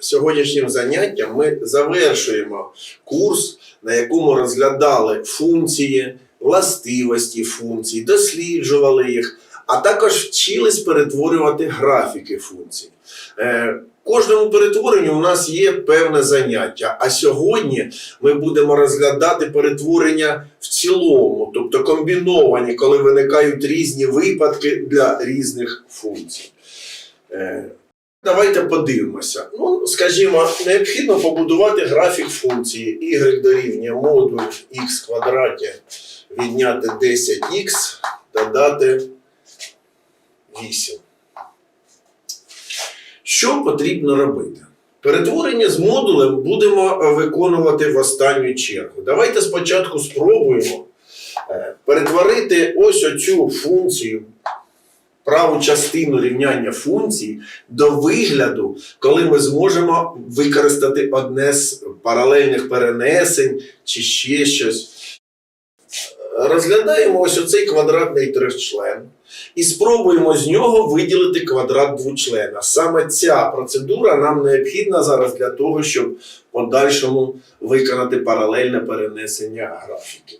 сьогоднішнім заняттям ми завершуємо курс, на якому розглядали функції, властивості функцій, досліджували їх, а також вчились перетворювати графіки функцій. Е, Кожному перетворенню у нас є певне заняття. А сьогодні ми будемо розглядати перетворення в цілому, тобто комбіновані, коли виникають різні випадки для різних функцій. Давайте подивимося. Ну, скажімо, необхідно побудувати графік функції y дорівнює модуль x квадраті відняти 10х додати 8. Що потрібно робити? Перетворення з модулем будемо е, виконувати в останню чергу. Давайте спочатку спробуємо е, перетворити ось оцю функцію, праву частину рівняння функцій до вигляду, коли ми зможемо використати одне з паралельних перенесень чи ще щось. Розглядаємо ось оцей квадратний трьохчлен і спробуємо з нього виділити квадрат двочлена. Саме ця процедура нам необхідна зараз для того, щоб в подальшому виконати паралельне перенесення графіків.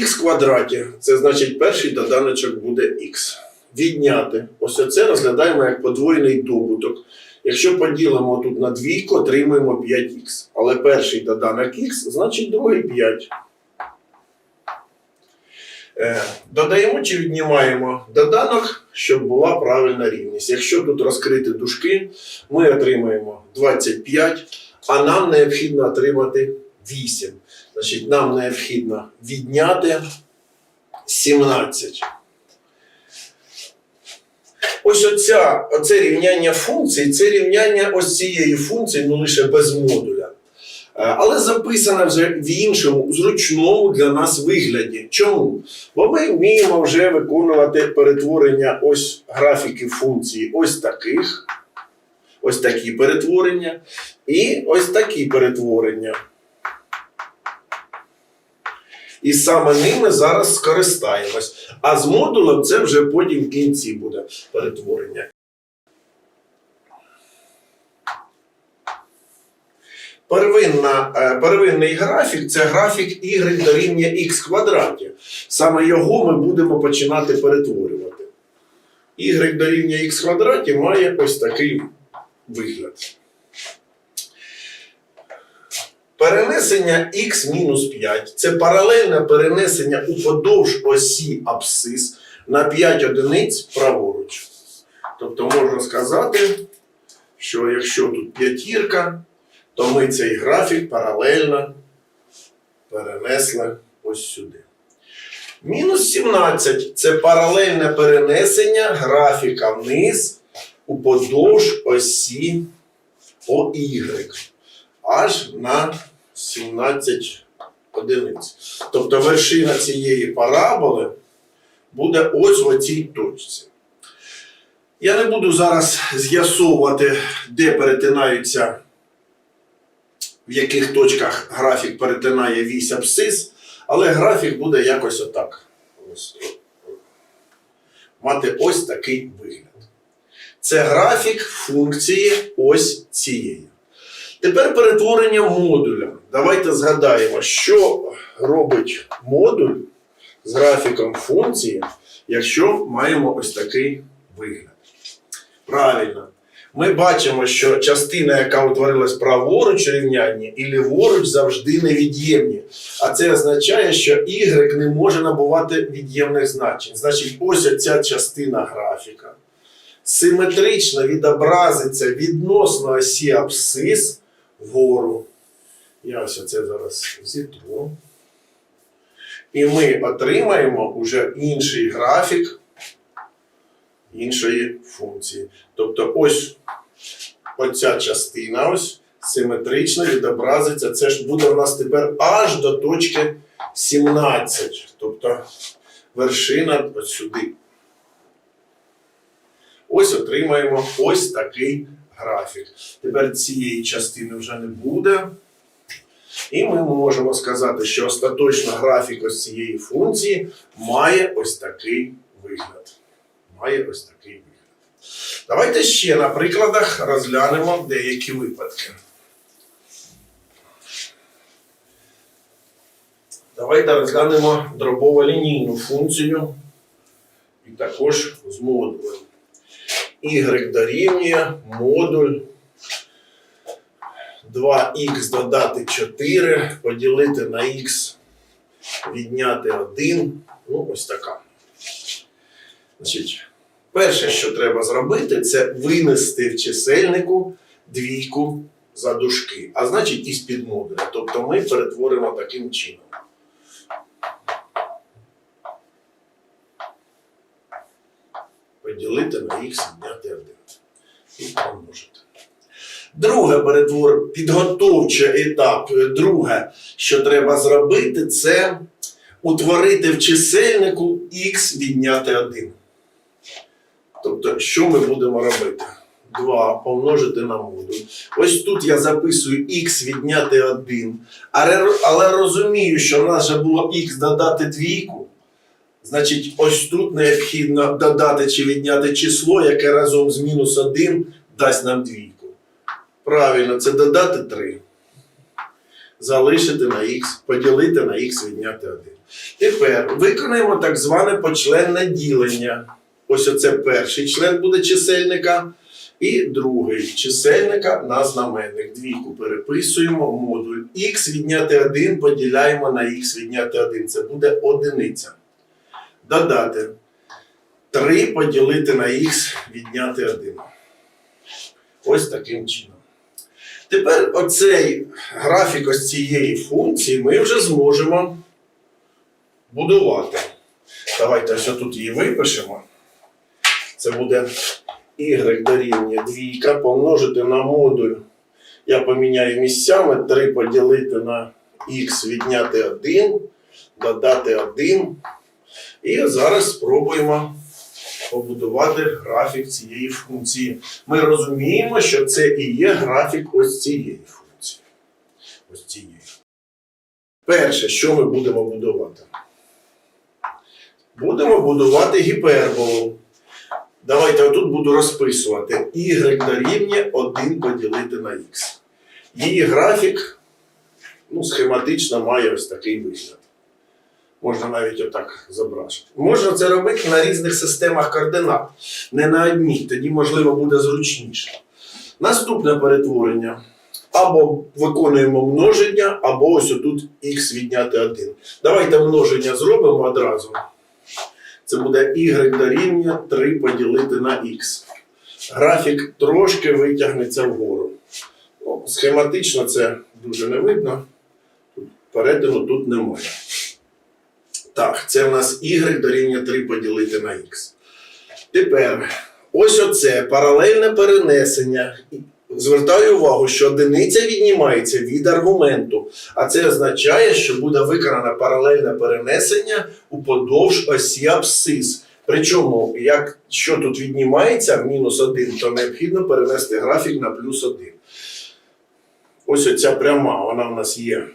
Х квадраті це значить перший доданочок буде х. Відняти. Ось оце розглядаємо як подвоєний добуток. Якщо поділимо тут на двійку, отримуємо 5х. Але перший доданок х, значить другий 5. Е, Додаємо чи віднімаємо доданок, щоб була правильна рівність. Якщо тут розкрити дужки, ми отримаємо 25, а нам необхідно отримати 8. Значить, нам необхідно відняти 17. Ось оця, оце рівняння функцій, це рівняння ось цієї функції, ну лише без модуля. Е, Але записане вже в іншому, зручному для нас вигляді. Чому? Бо ми вміємо вже виконувати перетворення ось графіків функцій ось таких, ось такі перетворення, і ось такі перетворення. І саме ними зараз скористаємось. А з модулем це вже потім в кінці буде перетворення. Первинна, е, первинний графік це графік y дорівнює x квадраті. Саме його ми будемо починати перетворювати. y дорівнює x квадраті має ось такий вигляд. Перенесення x мінус 5 це паралельне перенесення уподовж осі абсцис на 5 одиниць праворуч. Тобто можна сказати, що якщо тут п'ятірка, то ми цей графік паралельно перенесли ось сюди. Мінус 17 це паралельне перенесення графіка вниз уподовж осі ОY аж на 17 одиниць. Тобто вершина цієї параболи буде ось в оцій точці. Я не буду зараз з'ясовувати, де перетинаються, в яких точках графік перетинає вісь абсцис, але графік буде якось отак. Ось. Мати ось такий вигляд. Це графік функції ось цієї. Тепер перетворення модуля. Давайте згадаємо, що робить модуль з графіком функції, якщо маємо ось такий вигляд. Правильно. Ми бачимо, що частина, яка утворилась праворуч рівняння, і ліворуч завжди невід'ємні. А це означає, що y не може набувати від'ємних значень. Значить, ось ця частина графіка симетрично відобразиться відносно осі абсцис вгору. Я ось це зараз зітру. І ми отримаємо уже інший графік іншої функції. Тобто ось оця частина ось симетрично відобразиться. Це ж буде у нас тепер аж до точки 17. Тобто вершина ось сюди. Ось отримаємо ось такий графік. Тепер цієї частини вже не буде. І ми можемо сказати, що остаточно графік ось цієї функції має ось такий вигляд. Має ось такий вигляд. Давайте ще на прикладах розглянемо деякі випадки. Давайте розглянемо дробово-лінійну функцію і також з модулем. Y дорівнює модуль 2х додати 4, поділити на х, відняти 1. Ну, ось така. Значить, перше, що треба зробити, це винести в чисельнику двійку за дужки, а значить із під модуля. Тобто ми перетворимо таким чином. Поділити на х відняти 1. І помножити. Друге перетвор, підготовчий етап. Друге, що треба зробити, це утворити в чисельнику х відняти 1. Тобто, що ми будемо робити? 2 помножити на модуль. Ось тут я записую х відняти 1, але, але розумію, що в нас вже було х додати двійку. Значить, ось тут необхідно додати чи відняти число, яке разом з мінус 1 дасть нам двійку. Правильно, це додати 3. Залишити на х, поділити на х відняти 1. Тепер виконаємо так зване почленне ділення. Ось оце перший член буде чисельника. І другий чисельника на знаменник. Двійку переписуємо, модуль х відняти 1 поділяємо на х відняти 1. Це буде одиниця. Додати 3 поділити на х відняти 1. Ось таким чином. Тепер оцей графік ось цієї функції ми вже зможемо будувати. Давайте ось тут її випишемо. Це буде y дорівнює двійка помножити на модуль. Я поміняю місцями 3 поділити на х відняти 1, додати 1. І зараз спробуємо побудувати графік цієї функції. Ми розуміємо, що це і є графік ось цієї функції. Ось цієї. Перше, що ми будемо будувати? Будемо будувати гіперболу. Давайте отут буду розписувати. Y дорівнює 1 поділити на х. Її графік ну, схематично має ось такий вигляд. Можна навіть отак зображити. Можна це робити на різних системах координат, не на одній, тоді, можливо, буде зручніше. Наступне перетворення. Або виконуємо множення, або ось отут х відняти 1. Давайте множення зробимо одразу. Це буде y дорівнює 3 поділити на х. Графік трошки витягнеться вгору. Ну, схематично це дуже не видно. Перетину тут немає. Так, це в нас y дорівнює 3 поділити на х. Тепер ось оце паралельне перенесення. Звертаю увагу, що одиниця віднімається від аргументу, а це означає, що буде виконане паралельне перенесення уподовж осі абсцис. Причому, якщо тут віднімається мінус 1, то необхідно перенести графік на плюс 1. Ось оця пряма, вона в нас є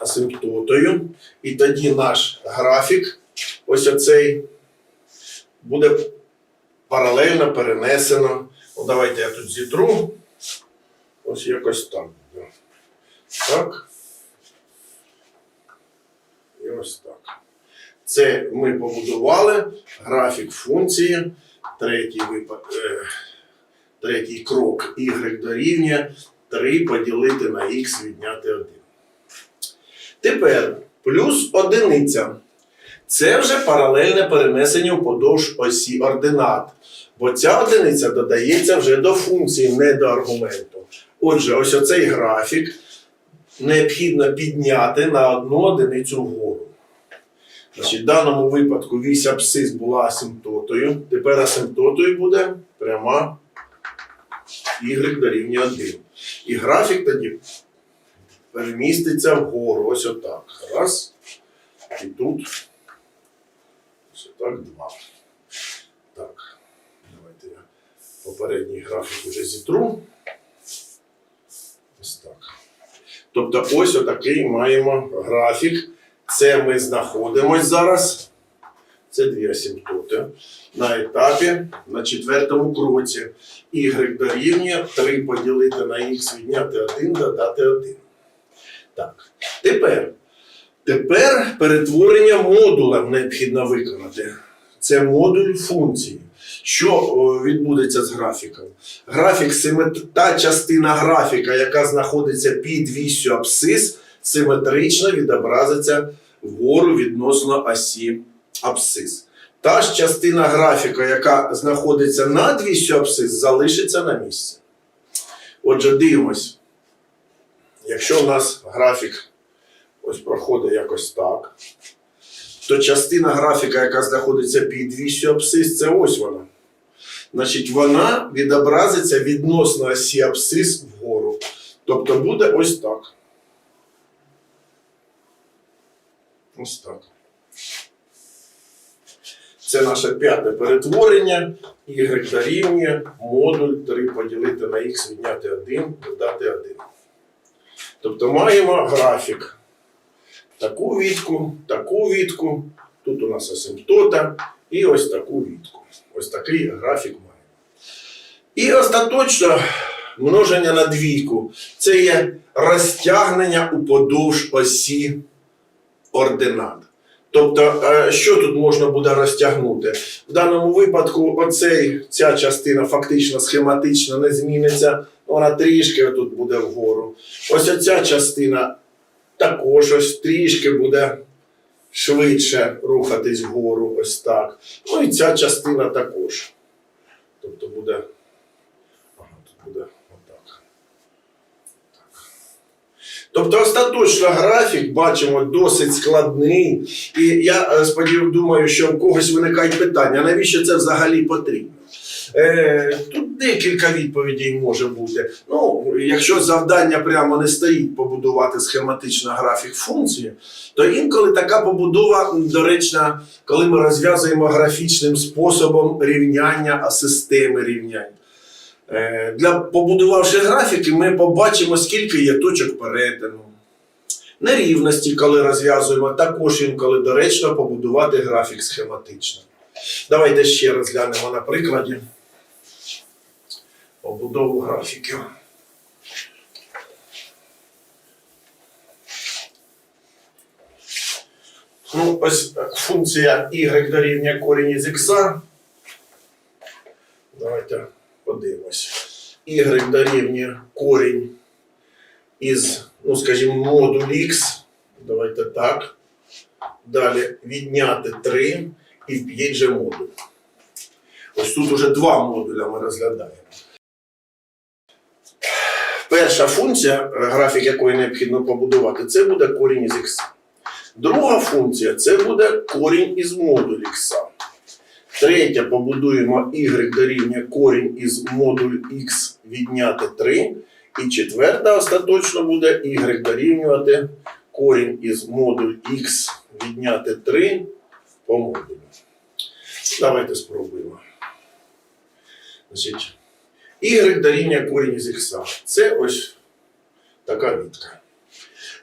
асимптотою. І тоді наш графік, ось оцей, буде паралельно перенесено. Ну, давайте я тут зітру. Ось якось так. Так. І ось так. Це ми побудували графік функції. Третій, випад, е, третій крок y дорівнює 3 поділити на х відняти 1. Тепер плюс одиниця. Це вже паралельне перенесення вподовж осі ординат. Бо ця одиниця додається вже до функції, не до аргументу. Отже, ось оцей графік необхідно підняти на одну одиницю вгору. Значить, в даному випадку вісь абсцис була асимптотою. Тепер асимптотою буде пряма y дорівнює 1. І графік тоді переміститься вгору. Ось отак. Раз. І тут. Ось отак два. Так. Давайте я попередній графік уже зітру. Ось так. Тобто ось отакий маємо графік. Це ми знаходимось зараз. Це дві асимптоти. На етапі на четвертому кроці y дорівнює 3 поділити на х відняти 1, додати 1. Так. Тепер, тепер перетворення модула необхідно виконати. Це модуль функції. Що відбудеться з графіком? Графік та частина графіка, яка знаходиться під вісю абсцис, симетрично відобразиться вгору відносно осі абсцис. Та ж частина графіка, яка знаходиться над вісю абсцис, залишиться на місці. Отже, дивимось. Якщо у нас графік ось проходить якось так, то частина графіка, яка знаходиться під вісю абсцис, це ось вона. Значить, вона відобразиться відносно осі абсцис вгору. Тобто буде ось так. Ось так. Це наше п'яте перетворення. Y дорівнює модуль 3 поділити на х відняти 1, додати 1. Тобто маємо графік. Таку відку, таку відку. Тут у нас асимптота і ось таку відку. Ось такий графік маємо. І остаточно множення на двійку. Це є розтягнення уподовж осі ординат. Тобто, е, що тут можна буде розтягнути? В даному випадку оцей, ця частина фактично схематично не зміниться, вона трішки тут буде вгору. Ось оця частина також ось трішки буде швидше рухатись вгору, ось так. Ну і ця частина також. Тобто буде. Ага, тут буде отак. Тобто остаточно графік бачимо досить складний. І я е, сподів, думаю, що у когось виникають питання, навіщо це взагалі потрібно? Е, тут декілька відповідей може бути. Ну, якщо завдання прямо не стоїть побудувати схематично графік функції, то інколи така побудова доречна, коли ми розв'язуємо графічним способом рівняння а системи рівнянь. Е, Для побудувавши графіки, ми побачимо, скільки є точок перетину. Нерівності, коли розв'язуємо, також інколи доречно побудувати графік схематично. Давайте ще раз глянемо на прикладі побудову графіків. Ну, ось е, функція y дорівнює корінь із х. Давайте подивимось. Y дорівнює корінь із, ну, скажімо, модуль x. Давайте так. Далі відняти 3 і в 5 же модуль. Ось тут уже два модуля ми розглядаємо. Перша функція, графік якої необхідно побудувати, це буде корінь із х. Друга функція це буде корінь із модуль х. Третя побудуємо y дорівнює корінь із модуль x відняти 3. І четверта остаточно буде y дорівнювати корінь із модуль x відняти 3 по модулю. Давайте спробуємо. Значить, y дорівнює корінь із х. Це ось така відка.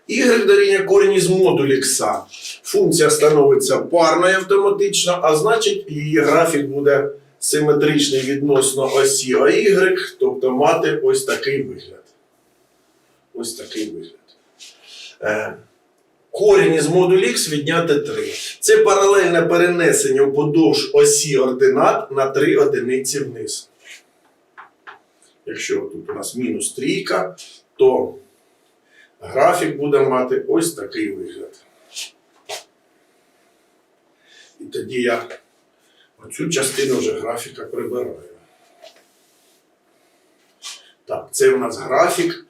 Y дорівнює корінь із модуль х. Функція становиться парною автоматично, а значить її графік буде симетричний відносно осі АY, тобто мати ось такий вигляд. Ось такий вигляд. Е, Корінь із модуль х відняти 3. Це паралельне перенесення вподовж осі ординат на 3 одиниці вниз. Якщо тут у нас мінус трійка, то графік буде мати ось такий вигляд. І тоді я оцю частину вже графіка прибираю. Так, це у нас графік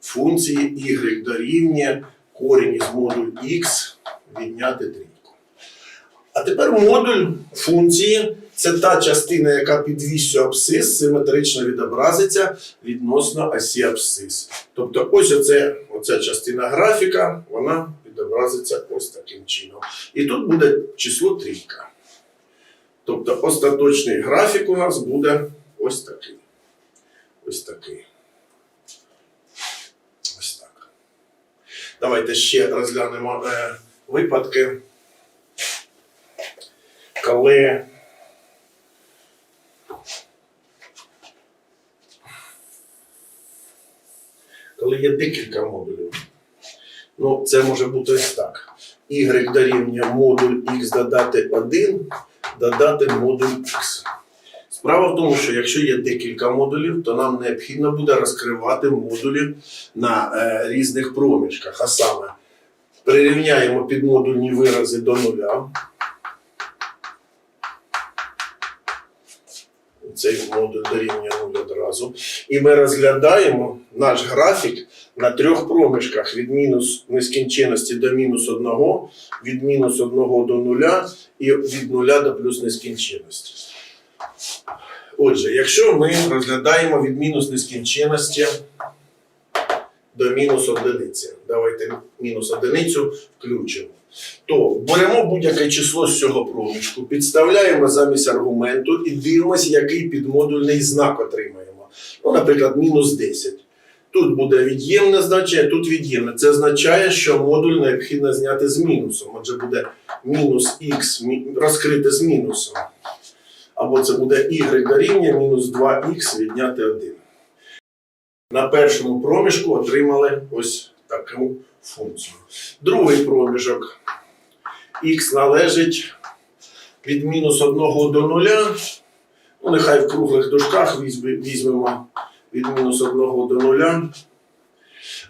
функції y дорівнює корінь із модуль x відняти трійку. А тепер модуль функції це та частина, яка під вісю абсцис симетрично відобразиться відносно осі абсцис. Тобто ось оце, оця частина графіка, вона відобразиться ось таким чином. І тут буде число трійка. Тобто остаточний графік у нас буде ось такий. Ось такий. Ось так. Давайте ще розглянемо е, випадки. коли коли є декілька модулів. Ну, це може бути ось так. Y дорівнює модуль x додати 1, додати модуль x. Справа в тому, що якщо є декілька модулів, то нам необхідно буде розкривати модулі на е, різних проміжках. А саме прирівняємо підмодульні вирази до нуля. Цей модуль дорівнює нуль одразу. І ми розглядаємо наш графік на трьох проміжках від мінус нескінченності до мінус одного, від мінус одного до нуля і від нуля до плюс нескінченності. Отже, якщо ми розглядаємо від мінус нескінченності до мінус одиниці, давайте мінус одиницю включимо, то беремо будь-яке число з цього проміжку, підставляємо замість аргументу і дивимося, який підмодульний знак отримаємо. Ну, наприклад, мінус 10. Тут буде від'ємне значення, тут від'ємне. Це означає, що модуль необхідно зняти з мінусом. Отже, буде мінус х розкрите з мінусом. Або це буде y дорівнює мінус 2х відняти 1. На першому проміжку отримали ось таку функцію. Другий проміжок х належить від мінус 1 до 0. Ну, нехай в круглих дужках візьмемо від мінус 1 до 0.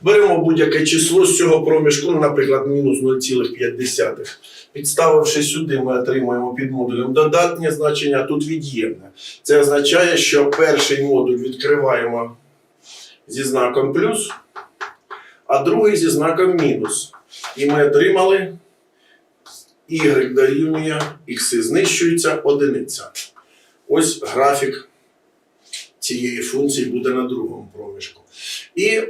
Беремо будь-яке число з цього проміжку, ну, наприклад, мінус 0,5. Підставивши сюди, ми отримуємо під модулем додатнє значення, а тут від'ємне. Це означає, що перший модуль відкриваємо зі знаком плюс, а другий зі знаком мінус. І ми отримали y дорівнює x знищується одиниця. Ось графік цієї функції буде на другому проміжку. І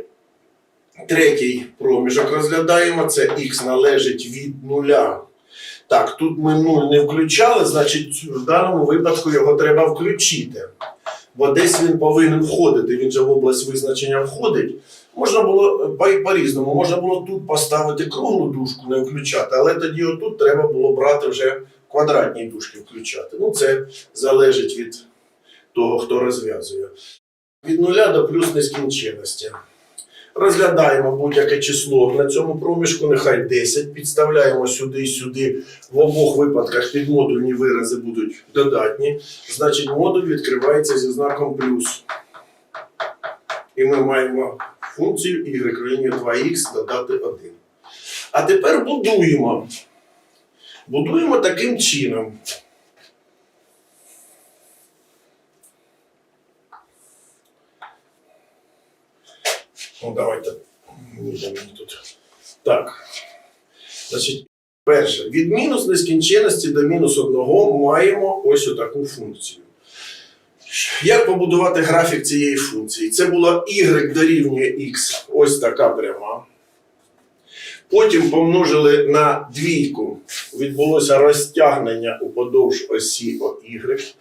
третій проміжок розглядаємо. Це x належить від нуля. Так, тут ми 0 не включали, значить, в даному випадку його треба включити. Бо десь він повинен входити, він же в область визначення входить. Можна було по- по-різному, можна було тут поставити круглу дужку, не включати, але тоді отут треба було брати вже квадратні дужки включати. Ну, це залежить від того, хто розв'язує. Від нуля до плюс нескінченності. Розглядаємо будь-яке число на цьому проміжку, нехай 10, підставляємо сюди і сюди. В обох випадках підмодульні вирази будуть додатні. Значить, модуль відкривається зі знаком плюс. І ми маємо функцію y рівнює 2х додати 1. А тепер будуємо. Будуємо таким чином. Ну, давайте. Ні, мені тут. Так. Значить, перше, від мінус нескінченності до мінус одного маємо ось отаку функцію. Як побудувати графік цієї функції? Це було y дорівнює x, ось така пряма. Потім помножили на двійку, відбулося розтягнення уподовж осі OY.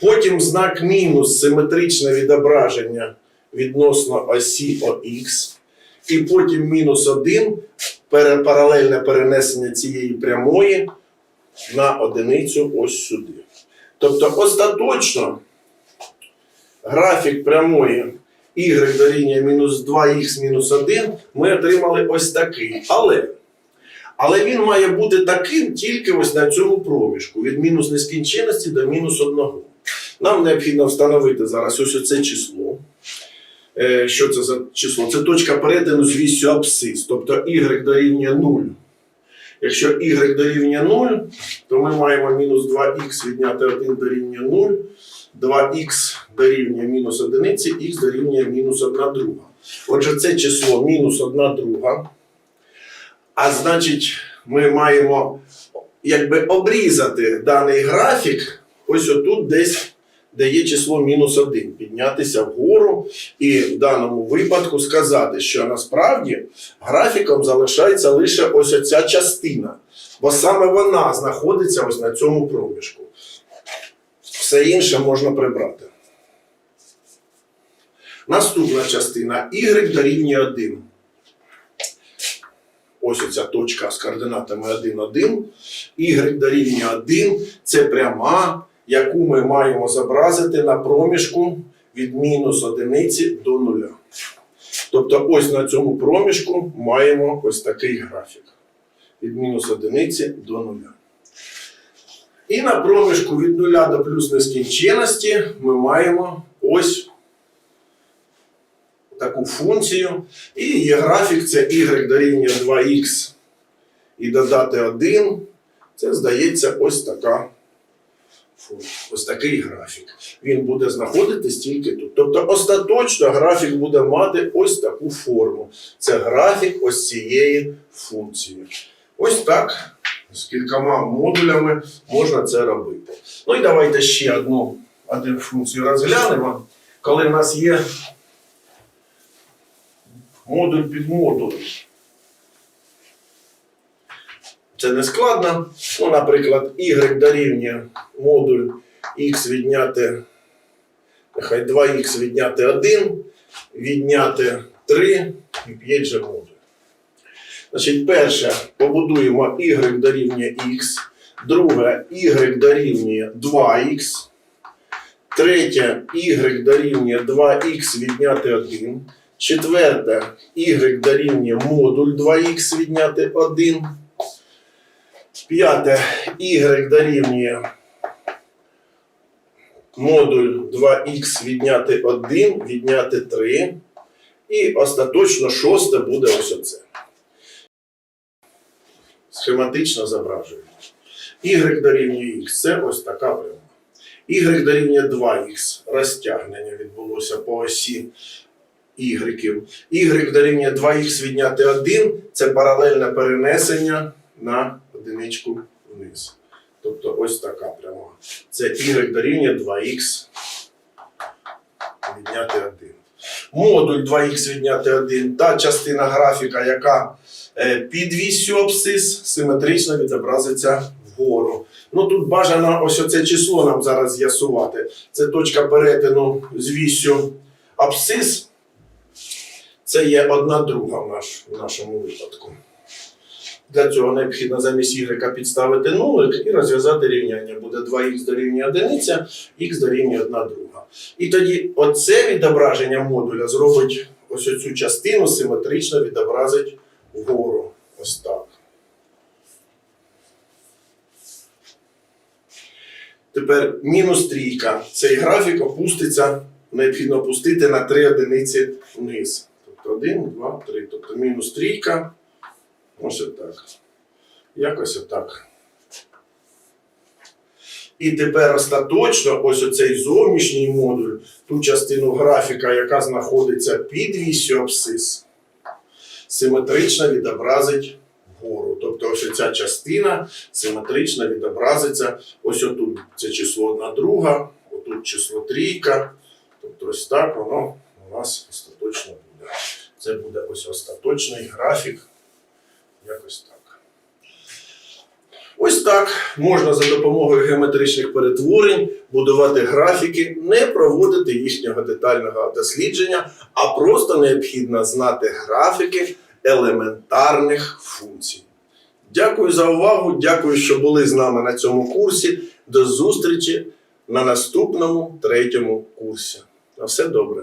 Потім знак мінус симетричне відображення відносно осі ОХ. І потім мінус 1 паралельне перенесення цієї прямої на одиницю ось сюди. Тобто остаточно графік прямої y дорівнює мінус 2х мінус 1 ми отримали ось такий. Але, але він має бути таким тільки ось на цьому проміжку від мінус нескінченності до мінус 1. Нам необхідно встановити зараз ось оце число. Е, Що це за число? Це точка перетину з вісю абсцис, тобто y дорівнює 0. Якщо y дорівнює 0, то ми маємо мінус 2х відняти 1 дорівнює 0, 2х дорівнює мінус 1, х дорівнює мінус 1 друга. Отже, це число мінус 1 друга. А значить, ми маємо якби обрізати даний графік ось отут десь, де є число мінус 1, піднятися вгору і в даному випадку сказати, що насправді графіком залишається лише ось оця частина, бо саме вона знаходиться ось на цьому проміжку. Все інше можна прибрати. Наступна частина y дорівнює 1. Ось оця точка з координатами 1, 1. y дорівнює 1 це пряма, яку ми маємо зобразити на проміжку від мінус одиниці до нуля. Тобто ось на цьому проміжку маємо ось такий графік. Від мінус одиниці до нуля. І на проміжку від нуля до плюс нескінченності ми маємо ось таку функцію. І її графік це y дорівнює 2х і додати 1. Це здається ось така ось такий графік. Він буде знаходитись тільки тут. Тобто остаточно графік буде мати ось таку форму. Це графік ось цієї функції. Ось так з кількома модулями можна це робити. Ну і давайте ще одну функцію розглянемо. Коли в нас є модуль під модулем. Це не складно. Ну, наприклад, y дорівнює модуль x відняти, нехай 2х відняти 1, відняти 3 і 5 же модуль. Значить, перше, побудуємо y дорівнює x, друге y дорівнює 2х, третє y дорівнює 2х відняти 1, четверте y дорівнює модуль 2х відняти 1, п'яте y дорівнює модуль 2х відняти 1, відняти 3, і остаточно шосте буде ось оце схематично зображуємо. Y дорівнює X це ось така пряма. Y дорівнює 2х розтягнення відбулося по осі Y. Y дорівнює 2х відняти 1 це паралельне перенесення на одиничку вниз. Тобто ось така пряма. Це Y дорівнює 2х відняти 1. Модуль 2х відняти 1 та частина графіка, яка е, під вісю абсцис симетрично відобразиться вгору. Ну тут бажано ось оце число нам зараз з'ясувати. Це точка перетину з вісю абсцис. Це є одна друга в, наш, в нашому випадку. Для цього необхідно замість y підставити нулик і розв'язати рівняння. Буде 2х дорівнює 1, х дорівнює 1 друга. І тоді оце відображення модуля зробить ось цю частину симетрично відобразить вгору. Ось так. Тепер мінус трійка. Цей графік опуститься, необхідно опустити на 3 одиниці вниз. Тобто 1, 2, 3. Тобто мінус трійка. Ось отак. Якось отак. І тепер остаточно ось оцей зовнішній модуль, ту частину графіка, яка знаходиться під вісю абсцис, симетрично відобразить вгору. Тобто ось ця частина симетрично відобразиться. Ось отут це число одна друга, отут число трійка. Тобто ось так воно у нас остаточно буде. Це буде ось остаточний графік. Якось так. Ось так можна за допомогою геометричних перетворень будувати графіки, не проводити їхнього детального дослідження, а просто необхідно знати графіки елементарних функцій. Дякую за увагу, дякую, що були з нами на цьому курсі. До зустрічі на наступному третьому курсі. На все добре.